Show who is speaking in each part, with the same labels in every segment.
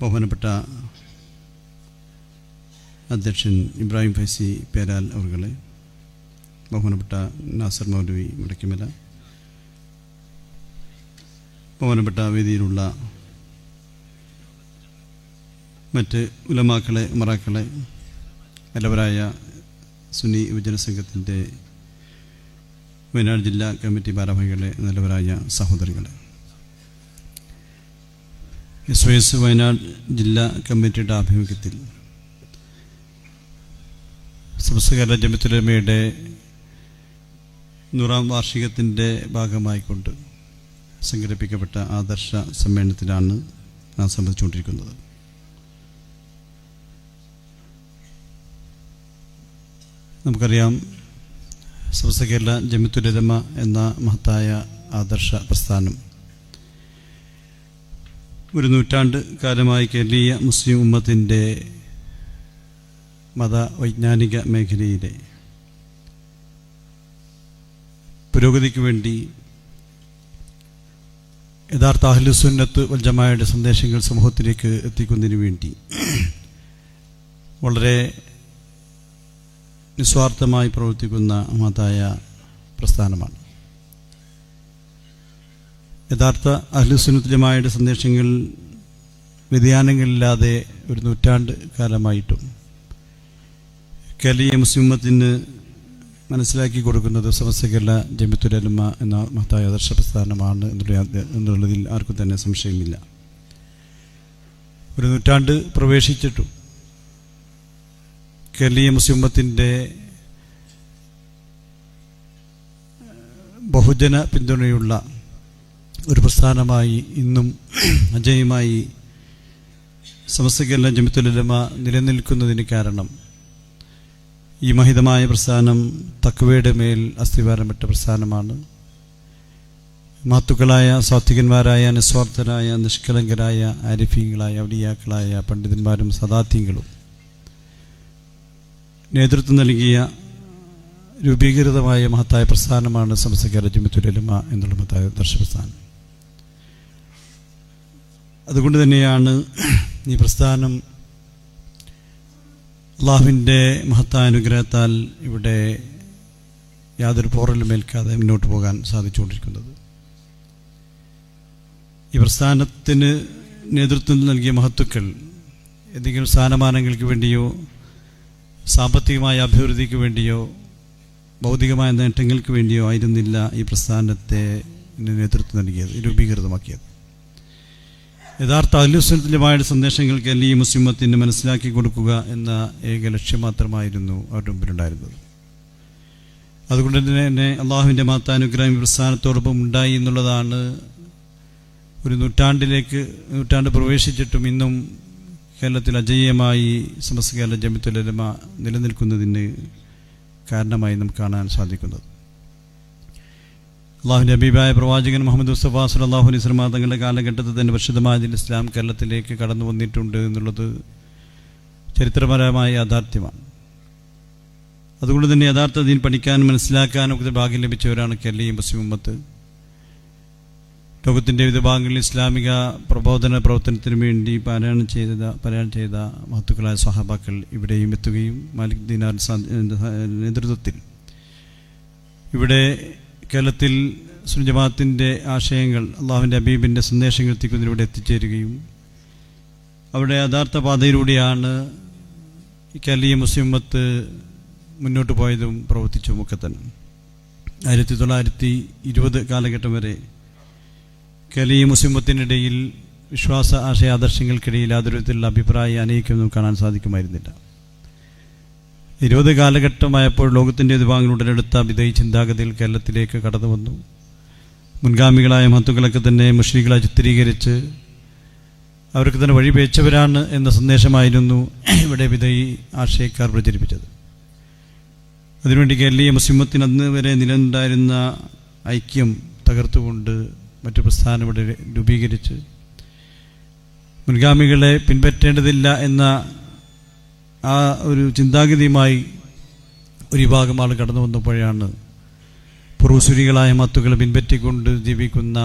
Speaker 1: ബഹുമാനപ്പെട്ട അധ്യക്ഷൻ ഇബ്രാഹിം ഫൈസി പേരാൽ അവർകളെ ബഹുമാനപ്പെട്ട നാസർ മൗലവി മുടക്കിമല ബഹുമാനപ്പെട്ട വേദിയിലുള്ള മറ്റ് ഉലമാക്കളെ മറാക്കളെ നല്ലവരായ സുന്നി യുവജന സംഘത്തിന്റെ വയനാട് ജില്ലാ കമ്മിറ്റി ഭാരവാഹികളെ നല്ലവരായ സഹോദരങ്ങളെ എസ് വൈ എസ് വയനാട് ജില്ലാ കമ്മിറ്റിയുടെ ആഭിമുഖ്യത്തിൽ സംസ്കാര ജമിത്തുലമയുടെ നൂറാം വാർഷികത്തിന്റെ ഭാഗമായിക്കൊണ്ട് സംഘടിപ്പിക്കപ്പെട്ട ആദർശ സമ്മേളനത്തിലാണ് നാം സംബന്ധിച്ചുകൊണ്ടിരിക്കുന്നത്. നമുക്കറിയാം സമസ്ത കേരള ജമിത്തുലമ എന്ന മഹത്തായ ആദർശ പ്രസ്ഥാനം. ഒരു നൂറ്റാണ്ട് കാലമായി കേരളീയ മുസ്ലിം ഉമ്മത്തിന്റെ മത വൈജ്ഞാനിക മേഖലയിലെ പുരോഗതിക്ക് വേണ്ടി യഥാർത്ഥ അഹ്ലുസുന്നത്ത് വൽജമായുടെ സന്ദേശങ്ങൾ സമൂഹത്തിലേക്ക് എത്തിക്കുന്നതിന് വേണ്ടി വളരെ നിസ്വാർത്ഥമായി പ്രവർത്തിക്കുന്ന മതായ പ്രസ്ഥാനമാണ്. യഥാർത്ഥ അഹ്ലുസുന്നത്തുലമായുടെ സന്ദേശങ്ങൾ വ്യതിയാനങ്ങളില്ലാതെ ഒരു നൂറ്റാണ്ട് കാലമായിട്ടും കേരളീയ മുസ്ലിമത്തിന് മനസ്സിലാക്കി കൊടുക്കുന്നത് സമസ്ത കേരള ജമിത്തുലമ എന്ന മഹത്തായ ആദർശ പ്രസ്ഥാനമാണ് എന്നുള്ളതിൽ ആർക്കും തന്നെ സംശയമില്ല. ഒരു നൂറ്റാണ്ട് പ്രവേശിച്ചിട്ടും കേരളീയ മുസ്ലിമത്തിന്റെ ബഹുജന പിന്തുണയുള്ള ഒരു പ്രസ്ഥാനമായി ഇന്നും അജയമായി സമസ്ത കേരള ജമിത്തുലമ നിലനിൽക്കുന്നതിന് കാരണം ഈ മഹിതമായ പ്രസ്ഥാനം തക്വയുടെ മേൽ അസ്ഥിവാരമിട്ട പ്രസ്ഥാനമാണ്. മാത്തുക്കളായ സാത്വികന്മാരായ നിസ്വാർത്ഥരായ നിഷ്കളങ്കരായ ആരിഫീങ്ങളായ ഔലിയാക്കളായ പണ്ഡിതന്മാരും സദാത്യങ്ങളും നേതൃത്വം നൽകിയ രൂപീകൃതമായ മഹത്തായ പ്രസ്ഥാനമാണ് സമസ്തകാര ജമിത്തുലമ എന്നുള്ള മഹത്തായ ദർശപ്രസ്ഥാനം അതുകൊണ്ട് തന്നെയാണ് ഈ പ്രസ്ഥാനം അള്ളാഹുവിന്റെ മഹത്തായ അനുഗ്രഹത്താൽ ഇവിടെ യാതൊരു പോറലും ഏൽക്കാതെ മുന്നോട്ട് പോകാൻ സാധിച്ചുകൊണ്ടിരിക്കുന്നത്. ഈ പ്രസ്ഥാനത്തിന് നേതൃത്വം നൽകിയ മഹത്വക്കൾ എന്തെങ്കിലും സ്ഥാനമാനങ്ങൾക്ക് വേണ്ടിയോ സാമ്പത്തികമായ അഭിവൃദ്ധിക്ക് വേണ്ടിയോ ഭൗതികമായ നേട്ടങ്ങൾക്ക് വേണ്ടിയോ ആയിരുന്നില്ല ഈ പ്രസ്ഥാനത്തെ നേതൃത്വം നൽകിയത് രൂപീകൃതമാക്കിയത്. യഥാർത്ഥ അല്ലുസ്വലമായ സന്ദേശങ്ങൾക്ക് ഈ മുസ്ലിമത്തിന് മനസ്സിലാക്കി കൊടുക്കുക എന്ന ഏക ലക്ഷ്യം മാത്രമായിരുന്നു അവരുടെ മുമ്പിലുണ്ടായിരുന്നത്. അതുകൊണ്ട് തന്നെ അള്ളാഹുവിന്റെ മാത്താനുഗ്രഹം പ്രസ്ഥാനത്തോടൊപ്പം ഉണ്ടായി എന്നുള്ളതാണ് ഒരു നൂറ്റാണ്ടിലേക്ക് നൂറ്റാണ്ട് പ്രവേശിച്ചിട്ടും ഇന്നും കേരളത്തിൽ അജയ്യമായി സമസ്ത കേരള ജമിത്തുലമ നിലനിൽക്കുന്നതിന് കാരണമായി നമുക്ക് കാണാൻ സാധിക്കുന്നത്. അള്ളാഹുന്റെ അബീബായ പ്രവാചകൻ മുഹമ്മദ് മുസ്തഫ സുല്ലാഹു അലൈഹി സ്വലമ തങ്ങളുടെ കാലഘട്ടത്തിൽ തന്നെ പരിശുദ്ധമായ ഇസ്ലാം കേരളത്തിലേക്ക് കടന്നു വന്നിട്ടുണ്ട് എന്നുള്ളത് ചരിത്രപരമായ യാഥാർത്ഥ്യമാണ്. അതുകൊണ്ട് തന്നെ യഥാർത്ഥ ദീൻ പഠിക്കാനും മനസ്സിലാക്കാനും ഒക്കെ ഭാഗ്യം ലഭിച്ചവരാണ് കേരളീയ മുസ്ലിം ഉമ്മത്ത്. ലോകത്തിന്റെ വിവിധ ഭാഗങ്ങളിൽ ഇസ്ലാമിക പ്രബോധന പ്രവർത്തനത്തിന് വേണ്ടി പാരായണം ചെയ്ത പാരായണം ചെയ്ത മഹത്തുക്കളായ സഹാബാക്കൾ ഇവിടെയും എത്തുകയും മാലിക് ദീനാർ നേതൃത്വത്തിൽ. ഇവിടെ കേരളത്തിൽ സുജമാത്തിന്റെ ആശയങ്ങൾ അള്ളാഹുവിന്റെ അബീബിന്റെ സന്ദേശങ്ങൾ എത്തിക്കുന്നതിലൂടെ എത്തിച്ചേരുകയും അവിടെ യഥാർത്ഥ പാതയിലൂടെയാണ് കേരളീയ മുസ്ലിമത്ത് മുന്നോട്ട് പോയതും പ്രവർത്തിച്ചുമൊക്കെ തന്നെ. ആയിരത്തി തൊള്ളായിരത്തി ഇരുപത് കാലഘട്ടം വരെ കേരളീയ മുസ്ലിമത്തിനിടയിൽ വിശ്വാസ ആശയ ആദർശങ്ങൾക്കിടയിൽ യാതൊരു വിധത്തിലുള്ള അഭിപ്രായ അനയിക്കൊന്നും കാണാൻ സാധിക്കുമായിരുന്നില്ല. ഇരുപത് കാലഘട്ടമായപ്പോൾ ലോകത്തിന്റെ വിഭാഗങ്ങൾ ഉടലെടുത്ത വിധേയ ചിന്താഗതിയിൽ കേരളത്തിലേക്ക് കടന്നു വന്നു. മുൻഗാമികളായ മഹത്തുക്കളൊക്കെ തന്നെ മുഷ്രീകളെ ചിത്രീകരിച്ച് അവർക്ക് തന്നെ വഴിപേച്ചവരാണ് എന്ന സന്ദേശമായിരുന്നു ഇവിടെ വിധേയി ആശയക്കാർ പ്രചരിപ്പിച്ചത്. അതിനുവേണ്ടി കേരളീയ മുസ്ലിമത്തിന് അന്ന് വരെ നിലനിന്നുണ്ടായിരുന്ന ഐക്യം തകർത്തുകൊണ്ട് മറ്റു പ്രസ്ഥാനം ഇവിടെ രൂപീകരിച്ച്. മുൻഗാമികളെ പിൻപറ്റേണ്ടതില്ല എന്ന ആ ഒരു ചിന്താഗതിയുമായി ഒരു വിഭാഗം ആൾ കടന്നു വന്നപ്പോഴാണ് പൂർവസൂരികളായ മത്തുകൾ പിൻപറ്റിക്കൊണ്ട് ജീവിക്കുന്ന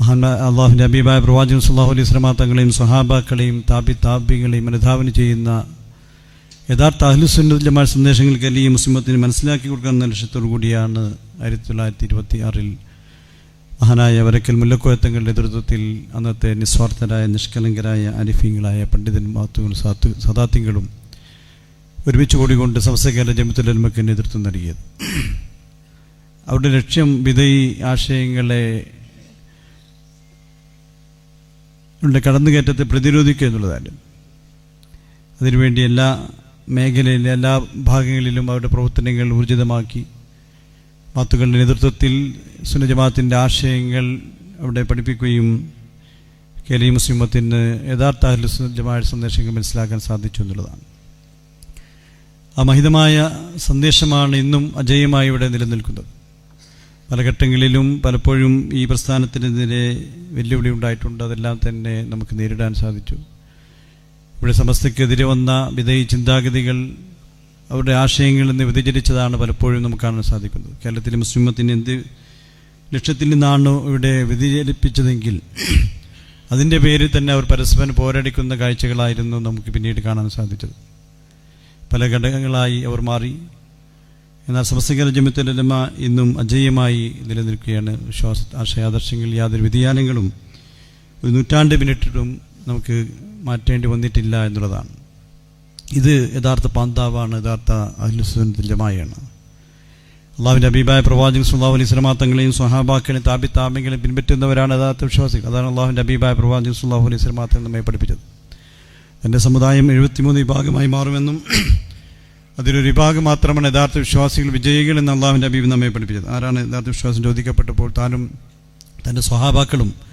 Speaker 1: മഹാന്മാ അള്ളാഹുവിന്റെ അബീബായ പ്രവാചകൻ സുല്ലാഹു അലൈഹി സ്വലമാ തങ്ങളെയും സഹാബാക്കളെയും താബി താബികളെയും അനുധാവനം ചെയ്യുന്ന യഥാർത്ഥ അഹ്ലുസുന്നതമായ സന്ദേശങ്ങൾക്ക് അല്ലെങ്കിൽ മുസ്ലിമത്തിന് മനസ്സിലാക്കി കൊടുക്കുന്ന ലക്ഷ്യത്തോടു കൂടിയാണ് ആയിരത്തി തൊള്ളായിരത്തി ഇരുപത്തി ആറിൽ മഹാനായ വരക്കൽ മുല്ലക്കോയത്തങ്ങളുടെ നേതൃത്വത്തിൽ അന്നത്തെ നിസ്വാർത്ഥരായ നിഷ്കലങ്കരായ അനിഫീങ്ങളായ പണ്ഡിതൻ മാത്തുകളും സാത്തു സദാത്യങ്ങളും ഒരുമിച്ച് കൂടിക്കൊണ്ട് സംസ്ഥാന ജമിത്തുലമയ്ക്ക് നേതൃത്വം നൽകിയത്. അവരുടെ ലക്ഷ്യം വിധയി ആശയങ്ങളെ കടന്നുകയറ്റത്തെ പ്രതിരോധിക്കുക എന്നുള്ളതാണ് അതിനുവേണ്ടി എല്ലാ മേഖലയിലും എല്ലാ ഭാഗങ്ങളിലും അവരുടെ പ്രവർത്തനങ്ങൾ ഊർജിതമാക്കി മാത്തുകളുടെ നേതൃത്വത്തിൽ സുനജമാത്തിന്റെ ആശയങ്ങൾ അവിടെ പഠിപ്പിക്കുകയും കേരളീയ മുസ്ലിമത്തിന് യഥാർത്ഥ അഹ്ലുസുജമായ സന്ദേശങ്ങൾ മനസ്സിലാക്കാൻ സാധിച്ചു എന്നുള്ളതാണ്. ആ മഹിതമായ സന്ദേശമാണ് ഇന്നും അജയമായി ഇവിടെ നിലനിൽക്കുന്നത്. പല ഘട്ടങ്ങളിലും പലപ്പോഴും ഈ പ്രസ്ഥാനത്തിനെതിരെ വെല്ലുവിളി ഉണ്ടായിട്ടുണ്ട്. അതെല്ലാം തന്നെ നമുക്ക് നേരിടാൻ സാധിച്ചു. ഇവിടെ സമസ്തയ്ക്കെതിരെ വന്ന വിധേയ ചിന്താഗതികൾ അവരുടെ ആശയങ്ങളിൽ നിന്ന് വ്യതിചരിച്ചതാണ് പലപ്പോഴും നമുക്ക് കാണാൻ സാധിക്കുന്നത്. കേരളത്തിലെ മുസ്ലിമത്തിന് എന്ത് ലക്ഷ്യത്തിൽ നിന്നാണ് ഇവിടെ വ്യതിചലിപ്പിച്ചതെങ്കിൽ അതിന്റെ പേരിൽ തന്നെ അവർ പരസ്പരം പോരടിക്കുന്ന കാഴ്ചകളായിരുന്നു നമുക്ക് പിന്നീട് കാണാൻ സാധിച്ചത്. പല ഘടകങ്ങളായി അവർ മാറി. എന്നാൽ സമസ്തകര ജമിത്തലമ ഇന്നും അജയ്യമായി നിലനിൽക്കുകയാണ്. വിശ്വാസ ആശയാദർശങ്ങളിൽ യാതൊരു വ്യതിയാനങ്ങളും ഒരു നൂറ്റാണ്ട് പിന്നിട്ടിട്ടും നമുക്ക് മാറ്റേണ്ടി വന്നിട്ടില്ല എന്നുള്ളതാണ്. ഇത് യഥാർത്ഥ പാന്താവാണ് യഥാർത്ഥ അഹ്ലുസുജമായാണ് അള്ളാഹുവിന്റെ അഭിപ്രായ പ്രവാചകൻ സുല്ലാഹു അലൈഹി സ്വലമാങ്ങളെയും സ്വഹാബാക്കളെയും താബി താബിങ്ങളെയും പിൻപറ്റുന്നവരാണ് യഥാർത്ഥ വിശ്വാസികൾ. അതാണ് അള്ളാഹുവിന്റെ അഭിപ്രായ പ്രവാചകൻ സുല്ലാഹു അലൈഹി സ്വലമാങ്ങൾ നമ്മെ പഠിപ്പിച്ചത്. എന്റെ സമുദായം എഴുപത്തിമൂന്ന് വിഭാഗമായി മാറുമെന്നും അതിലൊരു വിഭാഗം മാത്രമാണ് യഥാർത്ഥ വിശ്വാസികൾ വിജയികൾ എന്ന് അള്ളാഹുവിന്റെ അബീബ് നമ്മെ പഠിപ്പിച്ചത്. ആരാണ് യഥാർത്ഥ വിശ്വാസം ചോദിക്കപ്പെട്ടപ്പോൾ താനും തന്റെ സ്വഹാബാക്കളും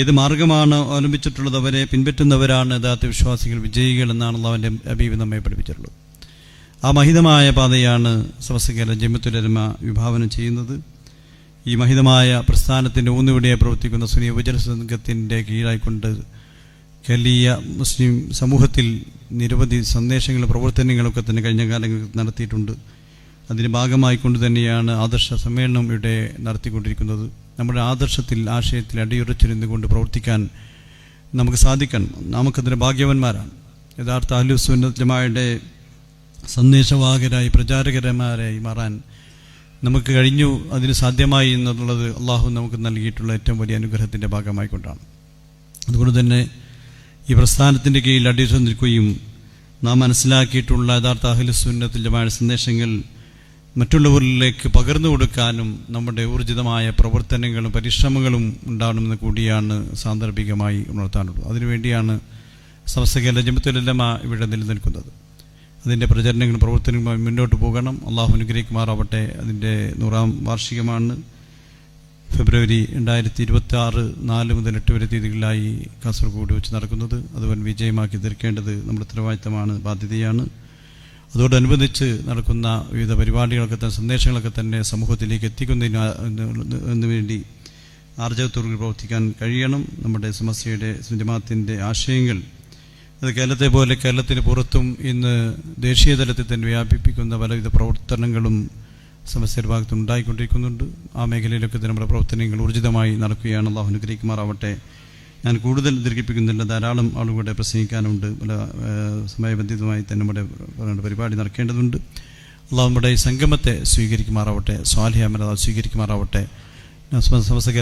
Speaker 1: ഏത് മാർഗമാണ് അവലംബിച്ചിട്ടുള്ളത് അവരെ പിൻപറ്റുന്നവരാണ് യഥാർത്ഥ വിശ്വാസികൾ വിജയികൾ എന്നാണ് അവന്റെ അബീബ് നമ്മെ പഠിപ്പിച്ചിട്ടുള്ളത്. ആ മഹിതമായ പാതയാണ് സമസ്തകേരള ജമ്മത്തുലരമ വിഭാവനം ചെയ്യുന്നത്. ഈ മഹിതമായ പ്രസ്ഥാനത്തിന്റെ ഊന്നുവിടിയായി പ്രവർത്തിക്കുന്ന സുനി ഉപജന സംഘത്തിന്റെ കീഴായിക്കൊണ്ട് കേരളീയ മുസ്ലിം സമൂഹത്തിൽ നിരവധി സന്ദേശങ്ങളും പ്രവർത്തനങ്ങളൊക്കെ തന്നെ കഴിഞ്ഞ കാലങ്ങളിൽ നടത്തിയിട്ടുണ്ട്. അതിന്റെ ഭാഗമായിക്കൊണ്ട് തന്നെയാണ് ആദർശ സമ്മേളനം ഇവിടെ നടത്തിക്കൊണ്ടിരിക്കുന്നത്. നമ്മുടെ ആദർശത്തിൽ ആശയത്തിൽ അടിയുറച്ചിരുന്നു കൊണ്ട് പ്രവർത്തിക്കാൻ നമുക്ക് സാധിക്കണം. നമുക്കതിന് ഭാഗ്യവന്മാരാണ്. യഥാർത്ഥ അഹ്ലുസുന്നതമായുടെ സന്ദേശവാഹകരായി പ്രചാരകരന്മാരായി മാറാൻ നമുക്ക് കഴിഞ്ഞു. അതിന് സാധ്യമായി എന്നുള്ളത് അള്ളാഹു നമുക്ക് നൽകിയിട്ടുള്ള ഏറ്റവും വലിയ അനുഗ്രഹത്തിന്റെ ഭാഗമായിക്കൊണ്ടാണ്. അതുകൊണ്ട് തന്നെ ഈ പ്രസ്ഥാനത്തിന്റെ കീഴിൽ അടിച്ചു നിൽക്കുകയും നാം മനസ്സിലാക്കിയിട്ടുള്ള യഥാർത്ഥ അഹ്ലുസുന്നത്തിന്റെ സന്ദേശങ്ങൾ മറ്റുള്ളവരിലേക്ക് പകർന്നു കൊടുക്കാനും നമ്മുടെ ഊർജിതമായ പ്രവർത്തനങ്ങളും പരിശ്രമങ്ങളും ഉണ്ടാകണമെന്ന് കൂടിയാണ് സാന്ദർഭികമായി ഉണർത്താനുള്ളത്. അതിനുവേണ്ടിയാണ് സമസ്തകേല ജമത്തുലമ ഇവിടെ നിലനിൽക്കുന്നത്. അതിന്റെ പ്രചരണങ്ങളും പ്രവർത്തനങ്ങളുമായി മുന്നോട്ട് പോകണം. അള്ളാഹു അനുഗ്രഹിക്കുമാറാവട്ടെ. അതിന്റെ നൂറാം വാർഷികമാണ്. ഫെബ്രുവരി രണ്ടായിരത്തി ഇരുപത്തി ആറ് നാല് മുതൽ എട്ട് വരെ തീയതികളിലായി കാസർഗോഡ് വെച്ച് നടക്കുന്നത്. അത് വൻ വിജയമാക്കി തീർക്കേണ്ടത് നമ്മുടെ ഉത്തരവാദിത്തമാണ് ബാധ്യതയാണ്. അതോടനുബന്ധിച്ച് നടക്കുന്ന വിവിധ പരിപാടികളൊക്കെ തന്നെ സന്ദേശങ്ങളൊക്കെ തന്നെ സമൂഹത്തിലേക്ക് എത്തിക്കുന്നതിന് വേണ്ടി ആർജവത്തോടുകൂടി പ്രവർത്തിക്കാൻ കഴിയണം. നമ്മുടെ സമസ്യയുടെ ജമാഅത്തിന്റെ ആശയങ്ങൾ. അത് കേരളത്തെ പോലെ കേരളത്തിന് പുറത്തും ഇന്ന് ദേശീയ തലത്തിൽ തന്നെ വ്യാപിപ്പിക്കുന്ന പലവിധ പ്രവർത്തനങ്ങളും സമസ്യയുടെ ഭാഗത്ത് ഉണ്ടായിക്കൊണ്ടിരിക്കുന്നുണ്ട് ആ മേഖലയിലൊക്കെ നമ്മുടെ പ്രവർത്തനങ്ങൾ ഊർജിതമായി നടക്കുകയാണ്. അള്ളാഹു അനുഗ്രഹിക്കുമാറാവട്ടെ. ഞാൻ കൂടുതൽ ദീർഘിപ്പിക്കുന്നില്ല. ധാരാളം ആളുകളുടെ പ്രസംഗിക്കാനുണ്ട്. പല സമയബന്ധിതമായി തന്നെ നമ്മുടെ പരിപാടി നടക്കേണ്ടതുണ്ട്. അള്ളാഹു നമ്മുടെ ഈ സംഗമത്തെ സ്വീകരിക്കുമാറാവട്ടെ സ്വാലിഹമത സ്വീകരിക്കുമാറാവട്ടെ. സമസ്തക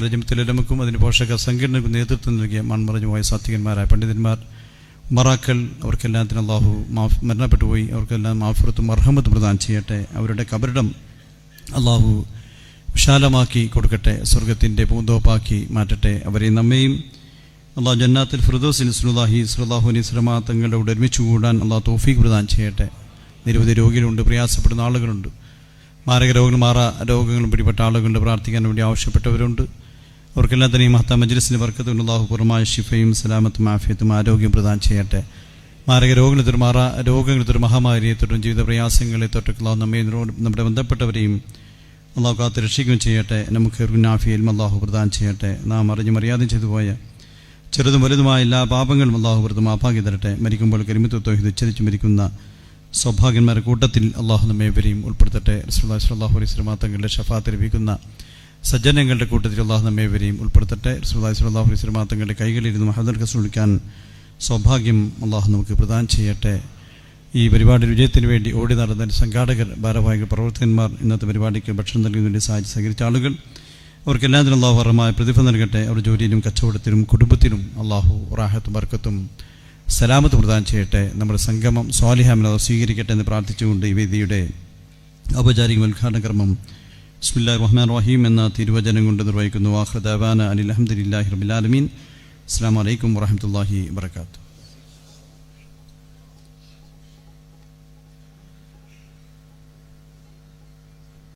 Speaker 1: നമുക്കും അതിന് പോഷക സംഘടനയ്ക്കും നേതൃത്വം നൽകിയ മൺമറഞ്ഞു പോയ സാത്വികന്മാരായ പണ്ഡിതന്മാർ മറാക്കൾ അവർക്കെല്ലാത്തിനും അള്ളാഹു മാഫ് മരണപ്പെട്ടു പോയി. അവർക്കെല്ലാം മാഫുറത്തും അർഹമത്തും പ്രദാനം ചെയ്യട്ടെ. അവരുടെ കബരിടം അള്ളാഹു വിശാലമാക്കി കൊടുക്കട്ടെ. സ്വർഗത്തിന്റെ പൂന്തോപ്പാക്കി മാറ്റട്ടെ. അവരെ നമ്മയും അള്ളാഹു ജന്നാത്തിൽ ഫിർദോസിൽ സുലാഹി സുലാഹു അലൈഹി സ്വലമാ തങ്ങളുടെ കൂടെ ഒരുമിച്ച് കൂടാൻ അള്ളാഹു തോഫീക്ക് പ്രദാനം ചെയ്യട്ടെ. നിരവധി രോഗികളുണ്ട് പ്രയാസപ്പെടുന്ന ആളുകളുണ്ട്. മാരക രോഗങ്ങൾ മാറാ രോഗങ്ങളും പിടിപ്പെട്ട ആളുകളുണ്ട് പ്രാർത്ഥിക്കാൻ വേണ്ടി ആവശ്യപ്പെട്ടവരുണ്ട്. അവർക്കെല്ലാം തന്നെ ഈ മഹത്ത മജ്ലിസിന് വർക്കത്തും അള്ളാഹു പൂർണമായ ഷിഫയും സലാമത്തും ആഫിയത്തും ആരോഗ്യം പ്രദാനം ചെയ്യട്ടെ. മാരക രോഗങ്ങളെ തൊട്ട് മാറാ രോഗങ്ങളെ തൊട്ട് മഹാമാരിയെ തൊട്ടും ജീവിത പ്രയാസങ്ങളെ തൊട്ടൊക്കെ അള്ളാഹു നമ്മെ നമ്മുടെ ബന്ധപ്പെട്ടവരെയും അള്ളാഹു കാത്ത് രക്ഷിക്കുകയും ചെയ്യട്ടെ. നമുക്ക് നാഫിയലും അള്ളാഹു പ്രദാനം ചെയ്യട്ടെ. നാം അറിഞ്ഞും അറിയാതെ ചെയ്തു പോയ ചെറുതും വലുതുമായ എല്ലാ പാപങ്ങളും അള്ളാഹു പുറത്ത് മാപ്പാക്കി തരട്ടെ. മരിക്കുമ്പോൾ കരിമിത്വ തോഹിത് ഉച്ചരിച്ച് മരിക്കുന്ന സൗഭാഗ്യന്മാരുടെ കൂട്ടത്തിൽ അള്ളാഹു നമ്മേവരെയും ഉൾപ്പെടുത്തട്ടെ. റസൂലുള്ളാഹി സ്വല്ലല്ലാഹു അലൈഹി വസല്ലം തങ്ങളുടെ ഷഫാത്ത് ലഭിക്കുന്ന സജ്ജനങ്ങളുടെ കൂട്ടത്തിൽ അള്ളാഹു നമ്മേവരെയും ഉൾപ്പെടുത്തട്ടെ. റസൂലുള്ളാഹി സ്വല്ലല്ലാഹു അലൈഹി വസല്ലം തങ്ങളുടെ കൈകളിലിരുന്ന് മഹദർ കസ് വിളിക്കാൻ സൗഭാഗ്യം അള്ളാഹു നമുക്ക് പ്രദാനം ചെയ്യട്ടെ. ഈ പരിപാടി വിജയത്തിന് വേണ്ടി ഓടി നടന്ന സംഘാടകർ ഭാരവാഹികൾ പ്രവർത്തകന്മാർ ഇന്നത്തെ പരിപാടിക്ക് ഭക്ഷണം നൽകുന്നതിന് സഹായിച്ച് സഹകരിച്ച ആളുകൾ അവർക്ക് എല്ലാത്തിനും അള്ളാഹു അർഹമായ പ്രതിഫലം നൽകട്ടെ. അവരുടെ ജോലിയിലും കച്ചവടത്തിലും കുടുംബത്തിനും അള്ളാഹു റാഹത്തും ബർക്കത്തും സലാമത്ത് പ്രദാനം ചെയ്യട്ടെ. നമ്മുടെ സംഗമം സ്വാലിഹാമിന് സ്വീകരിക്കട്ടെ എന്ന് പ്രാർത്ഥിച്ചുകൊണ്ട് ഈ വേദിയുടെ ഔപചാരിക ഉദ്ഘാടന കർമ്മം ബിസ്മില്ലാ റഹ്മാൻ റഹീം എന്ന തിരുവചനം കൊണ്ട് നിർവഹിക്കുന്നു. ആഹ്റദാന അലി അഹമ്മദില്ലാഹി റബിലാലമീൻ അസ്സാം വലൈക്കും വാഹമത്തല്ലാഹി വാത്തു